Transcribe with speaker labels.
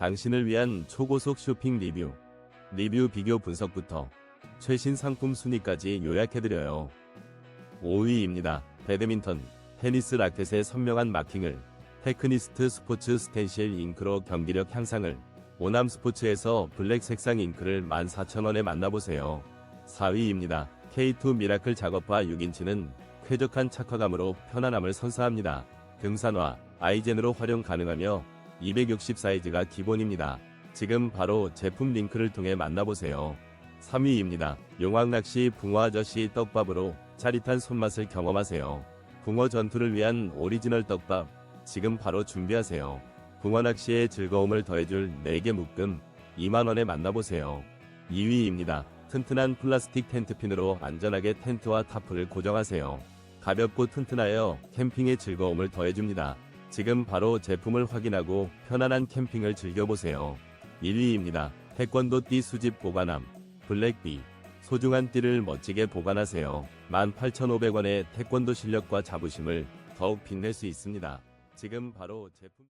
Speaker 1: 당신을 위한 초고속 쇼핑 리뷰, 리뷰 비교 분석부터 최신 상품 순위까지 요약해드려요. 5위입니다. 배드민턴, 테니스 라켓의 선명한 마킹을, 테크니스트 스포츠 스텐실 잉크로 경기력 향상을, 오남 스포츠에서 블랙 색상 잉크를 14,000원에 만나보세요. 4위입니다. K2 미라클 작업화 6인치는 쾌적한 착화감으로 편안함을 선사합니다. 등산화, 아이젠으로 활용 가능하며 260 사이즈가 기본입니다. 지금 바로 제품 링크를 통해 만나보세요. 3위입니다. 용왕낚시 붕어 아저씨 떡밥으로 짜릿한 손맛을 경험하세요. 붕어 전투를 위한 오리지널 떡밥 지금 바로 준비하세요. 붕어 낚시의 즐거움을 더해줄 4개 묶음 2만원에 만나보세요. 2위입니다. 튼튼한 플라스틱 텐트핀으로 안전하게 텐트와 타프를 고정하세요. 가볍고 튼튼하여 캠핑의 즐거움을 더해줍니다. 지금 바로 제품을 확인하고 편안한 캠핑을 즐겨보세요. 1위입니다. 태권도 띠 수집 보관함 블랙비 소중한 띠를 멋지게 보관하세요. 18,500원의 태권도 실력과 자부심을 더욱 빛낼 수 있습니다. 지금 바로 제품